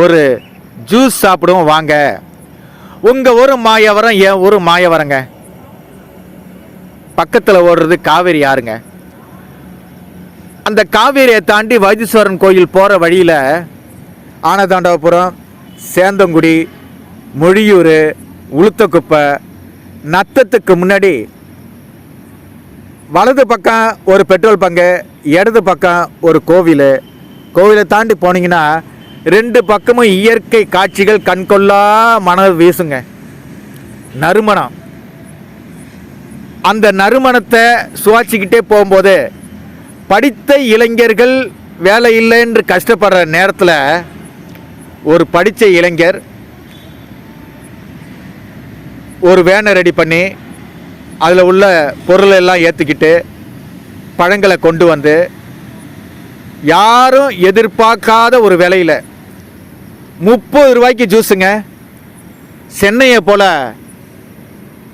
ஒரு ஜூஸ் சாப்பிடுவோம் வாங்க. உங்கள் ஒரு மாயவரம் என் ஒரு மாயவரங்க. பக்கத்தில் ஓடுறது காவேரி யாருங்க? அந்த காவேரியை தாண்டி வைத்தீஸ்வரன் கோயில் போகிற வழியில் ஆனதாண்டவபுரம் சேந்தங்குடி மொழியூர் உளுத்தக்குப்பை நத்தத்துக்கு முன்னாடி வலது பக்கம் ஒரு பெட்ரோல் பங்கு இடது பக்கம் ஒரு கோவில். கோவிலை தாண்டி போனீங்கன்னா ரெண்டு பக்கமும் இயற்கை காட்சிகள் கண்கொள்ளா மன வீசுங்க. நறுமணம். அந்த நறுமணத்தை சுவாச்சிக்கிட்டே போகும்போது படித்த இளைஞர்கள் வேலை இல்லை என்று கஷ்டப்படுற நேரத்தில் ஒரு படித்த இளைஞர் ஒரு வேனை ரெடி பண்ணி அதில் உள்ள பொருளை எல்லாம் ஏற்றிக்கிட்டு பழங்களை கொண்டு வந்து யாரும் எதிர்பார்க்காத ஒரு விலையில் முப்பது ரூபாய்க்கு ஜூஸுங்க. சென்னையை போல்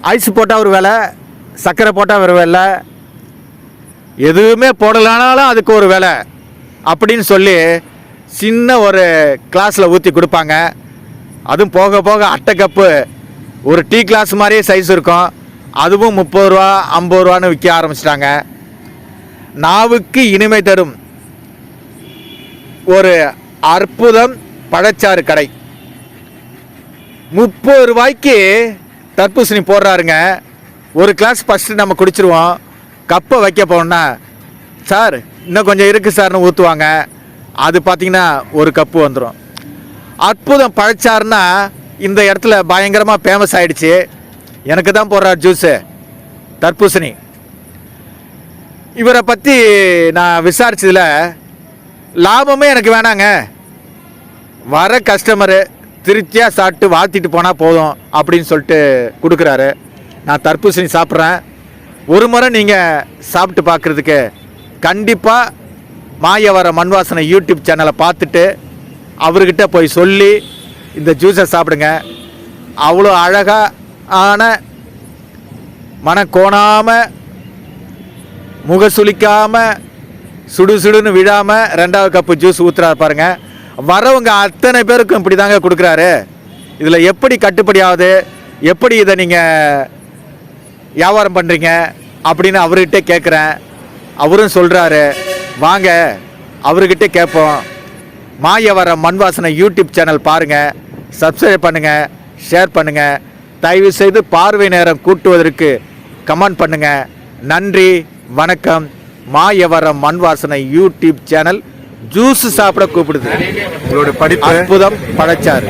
ஐஸ் போட்டால் ஒரு வேலை சர்க்கரை போட்டால் ஒரு வேலை. எதுவுமே போடலானாலும் அதுக்கு ஒரு வேலை. அப்படின்னு சொல்லி சின்ன ஒரு கிளாஸில் ஊற்றி கொடுப்பாங்க. அதுவும் போக போக அட்டை கப்பு ஒரு டீ கிளாஸ் மாதிரியே சைஸ் இருக்கும். அதுவும் முப்பது ரூபா ஐம்பது ரூபான்னு விற்க ஆரம்பிச்சிட்டாங்க. நாவுக்கு இனிமை தரும். ஒரு அற்புதம். பழச்சாறு கடை. முப்பது ரூபாய்க்கு தர்பூசணி போடுறாருங்க. ஒரு கிளாஸ் ஃபஸ்ட்டு நம்ம குடிச்சிருவோம். கப்பை வைக்க போனோம்னா சார் இன்னும் கொஞ்சம் இருக்குது சார்னு ஊற்றுவாங்க அது பார்த்திங்கன்னா ஒரு கப்பு வந்துடும் அற்புதம் பழச்சாறுனா இந்த இடத்துல பயங்கரமாக ஃபேமஸ் ஆகிடுச்சு எனக்கு தான் போடுறார் ஜூஸு தர்பூசணி. இவரை பற்றி நான் விசாரிச்சதில் லாபமே எனக்கு வேணாங்க. வர கஸ்டமரு திருப்தியாக சாப்பிட்டு வாழ்த்திட்டு போனால் போதும் அப்படின்னு சொல்லிட்டு கொடுக்குறாரு. நான் தர்பூசணி சாப்பிட்றேன். ஒரு முறை நீங்கள் சாப்பிட்டு பார்க்குறதுக்கு கண்டிப்பாக மாயவர மண்வாசனை யூடியூப் சேனலை பார்த்துட்டு அவர்கிட்ட போய் சொல்லி இந்த ஜூஸை சாப்பிடுங்க. அவ்வளோ அழகாக ஆன மன கோணாமல் முக சுளிக்காமல் சுடு சுடுன்னு விழாமல் ரெண்டாவது கப்பு ஜூஸ் ஊற்றுறாரு பாருங்க. வரவங்க அத்தனை பேருக்கும் இப்படி தாங்க கொடுக்குறாரு. இதில் எப்படி கட்டுப்படி ஆகுது? எப்படி இதை நீங்கள் வியாபாரம் பண்ணுறீங்க அப்படின்னு அவர்கிட்ட கேட்குறேன் அவரும் சொல்கிறாரு வாங்க அவர்கிட்ட கேட்போம் மாயவர மண்வாசனை யூடியூப் சேனல் பாருங்கள் சப்ஸ்கிரைப் பண்ணுங்கள் ஷேர் பண்ணுங்கள் தயவு செய்து பார்வை நேரம் கூட்டுவதற்கு கமெண்ட் பண்ணுங்கள் நன்றி வணக்கம். மாயவரம் மண்வாசனை யூடியூப் சேனல் ஜூஸ் சாப்பிட கூப்பிடுது. உங்களோட படிப்பு? அற்புதம் பழச்சாறு.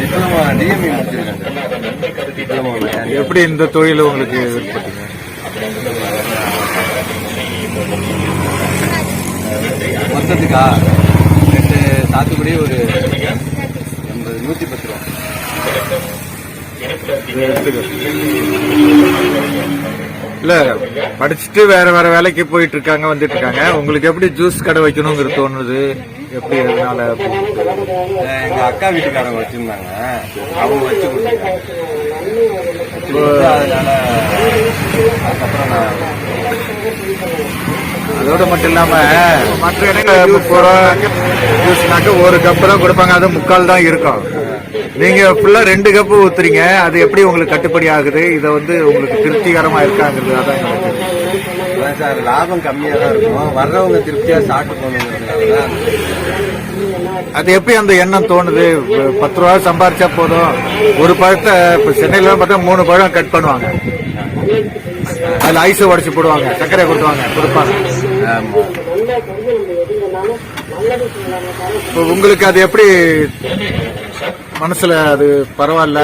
டிப்ளமோ டிஎம்இ முடிச்சிருக்கேன் சார் டிப்ளமோ எப்படி இந்த தொழில் உங்களுக்கு மொத்தத்துக்கா? ரெண்டு சாத்துக்குடி ஒரு எண்பது நூற்றி பத்து ரூபா. இல்ல படிச்சுட்டு வேற வேற வேலைக்கு போயிட்டு இருக்காங்க வந்துட்டு இருக்காங்க உங்களுக்கு எப்படி ஜூஸ் கடை வைக்கணுங்கிறது தோணுது? எப்படி அப்படி? எங்க அக்கா வீட்டுக்காரங்க வச்சிருந்தாங்க. அவங்க வச்சு அதனால அதுக்கப்புறம் நான் அதோட மட்டும் இல்லாம மற்ற இடங்கள் முப்பது ரூபா ஜூஸ்னாக்க ஒரு கப்பு தான் கொடுப்பாங்க. அது முக்கால் தான் இருக்கும். நீங்க ஃபுல்லா ரெண்டு கப்பு ஊத்துறீங்க. அது எப்படி உங்களுக்கு கட்டுப்படி ஆகுது? இதை வந்து உங்களுக்கு திருப்திகரமா இருக்காங்கிறது அதான் எனக்கு சார் லாபம் கம்மியாக தான் இருக்கும். வர்றவங்க திருப்தியாக சாப்பிட்டு போகணுங்கிறதுனால தான். அது எப்படி அந்த எண்ணம் தோணுது? பத்து ரூபா சம்பாரிச்சா போதும். ஒரு பழத்தை இப்ப சென்னையில பார்த்தா மூணு பழம் கட் பண்ணுவாங்க. அதுல ஐஸ் உடச்சு போடுவாங்க. சர்க்கரை கொடுத்துவாங்க கொடுப்பாங்க. உங்களுக்கு அது எப்படி மனசுல அது பரவாயில்ல?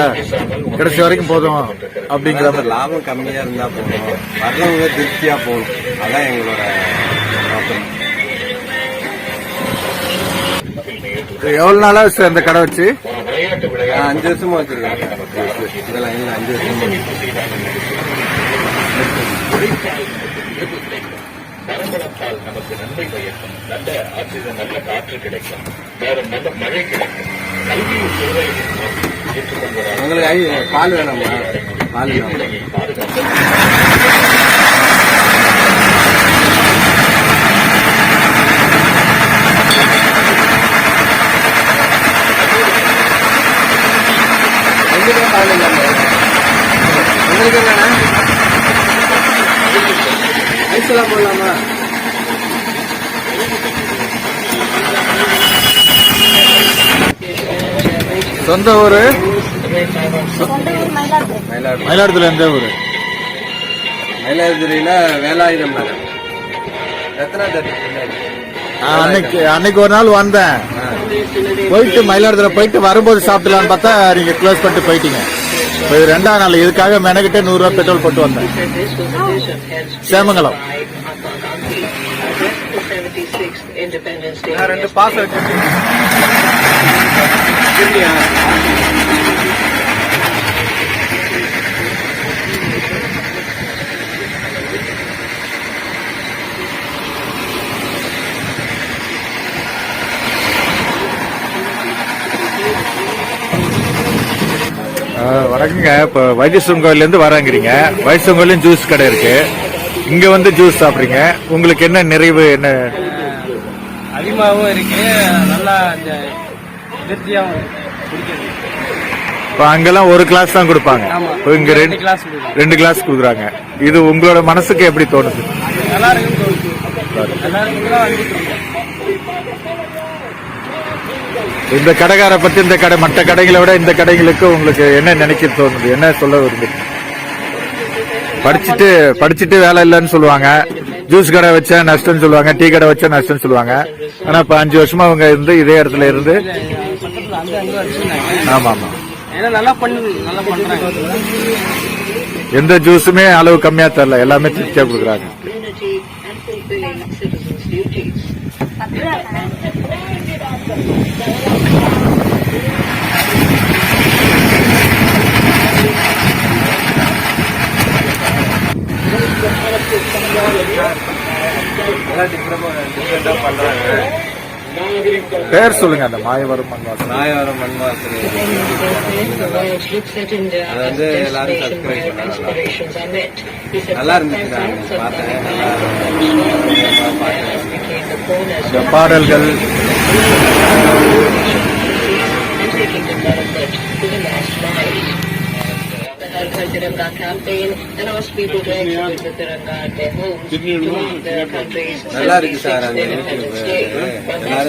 கடைசி வரைக்கும் போதும் அப்படிங்கிற மாதிரி. லாபம் கம்மியாக இருந்தால் போதும். வர்றவங்க திருப்தியாக போகணும் அதான் எங்களோட எவ்வளவு நாளா சார் இந்த கடை வச்சு? நான் அஞ்சு வருஷமா வச்சிருக்கேன். சார். இதெல்லாம் அஞ்சு வருஷமா மரங்களால் நமக்கு நன்மை கிடைக்கும் நல்ல ஆக்சிஜன் நல்ல காற்று கிடைக்கும். வேற நல்ல மழை கிடைக்கும். கல்வியை சேவை பால் வேணாமா? பால் பாதுகாப்பு உங்களுக்கு என்னண்ணா ஐஸ்லாம் போடலாமா? சொந்த ஊர்? மயிலாடுதுறை. எந்த ஊர்? மயிலாடுதுறையில வேலாயுதம் நகர்? அன்னைக்கு அன்னைக்கு ஒரு நாள் வந்தேன். போயிட்டு மயிலாடுதுறை போயிட்டு வரும்போது சாப்பிடலான்னு பார்த்தா நீங்க க்ளோஸ் பண்ணிட்டு போயிட்டீங்க. இப்போ இது ரெண்டாம் நாள். இதுக்காக மெனக்கிட்டு நூறு ரூபாய் பெட்ரோல் போட்டு வந்தேன். சேமங்கலம். ரெண்டு? ஆ, வணக்கங்க. இப்போ வைத்தீஸ்வரன் கோயிலேருந்து வராங்கிறீங்க. வைத்தீஸ்வரன் கோயிலும் ஜூஸ் கடை இருக்கு. இங்க வந்து ஜூஸ் சாப்பிட்றீங்க. உங்களுக்கு என்ன நிறைவு என்ன? அதிகமாகவும் இருக்கு. நல்லா இந்த திருப்தியாகவும் இப்போ அங்கெல்லாம் ஒரு கிளாஸ் தான் கொடுப்பாங்க. இங்க ரெண்டு கிளாஸ் ரெண்டு கிளாஸ் கொடுக்குறாங்க. இது உங்களோட மனசுக்கு எப்படி தோணுது? நல்லா இருக்குன்னு. இந்த கடைக்கார பத்தி இந்த கடை மற்ற கடைகளை விட இந்த கடைகளுக்கு உங்களுக்கு என்ன நினைக்க தோணுது? என்ன சொல்ல விரும்பு படிச்சுட்டு படிச்சுட்டு வேலை இல்லைன்னு சொல்லுவாங்க. ஜூஸ் கடை வச்சா நஷ்டம்னு சொல்லுவாங்க டீ கடை வச்சா நஷ்டம்னு சொல்லுவாங்க. ஆனா இப்ப அஞ்சு வருஷமா அவங்க இருந்து இதே இடத்துல இருந்து பக்கத்துல அங்க அங்க வச்சிருந்தாங்க ஆமா ஆமா. ஏன்னா நல்லா பண்ணு நல்லா பண்றாங்க. எந்த ஜூஸுமே அளவு கம்மியா தரல எல்லாமே திருப்தியா கொடுக்குறாங்க. எல்லாம் டிஃப்ரெண்டா டிஃப்ரெண்டா பண்றாங்க. பேர் சொல்லுங்க அந்த மாயவரம் மண்வாசனை at India அது வந்து எல்லாரும் பண்ணலாம். said நல்லா இருந்துச்சு நான் பார்த்தேன் பாடல்கள் Tiranga campaign and asked people to exhibit the Tiranga at their homes to mark their country's நல்லா இருக்கு சார் 76th அந்த Independence Day. The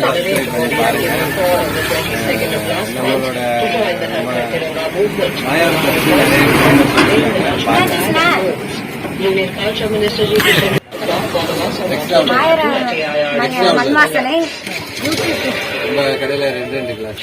சப்ஸ்கிரைப் பண்ணி arrangement பாருங்க given for on the 22nd of last month நம்மளோட to join the Tiranga movement. Union Culture Minister Ji Kishan the YouTube நம்ம கடையில ரெண்டு ரெண்டு glass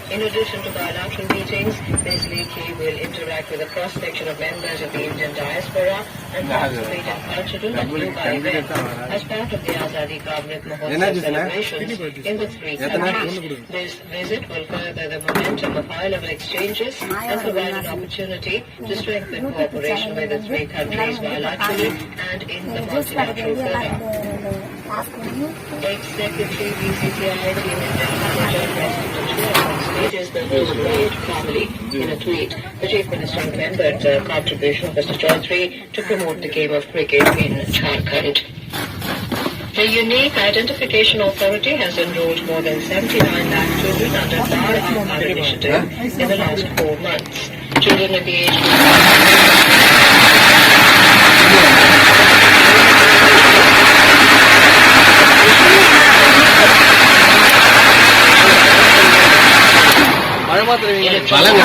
In addition to bilateral meetings, Ms. Leakey will interact with a cross-section of members of the Indian diaspora and participate in cultural and events as part of the Azadi Kavnik Mahotsav celebrations in the three countries. This visit will further the momentum of high-level exchanges and provide an opportunity to strengthen cooperation with the three countries bilaterally and in the multilateral forum in a tweet. The Chief Minister remembered the contribution of Mr. Chaudhary to promote the game of cricket in Jharkhand. The Unique Identification Authority has enrolled more than 79 lakh children under Bar Aadhaar initiative in the last four months. Children at the age 完了我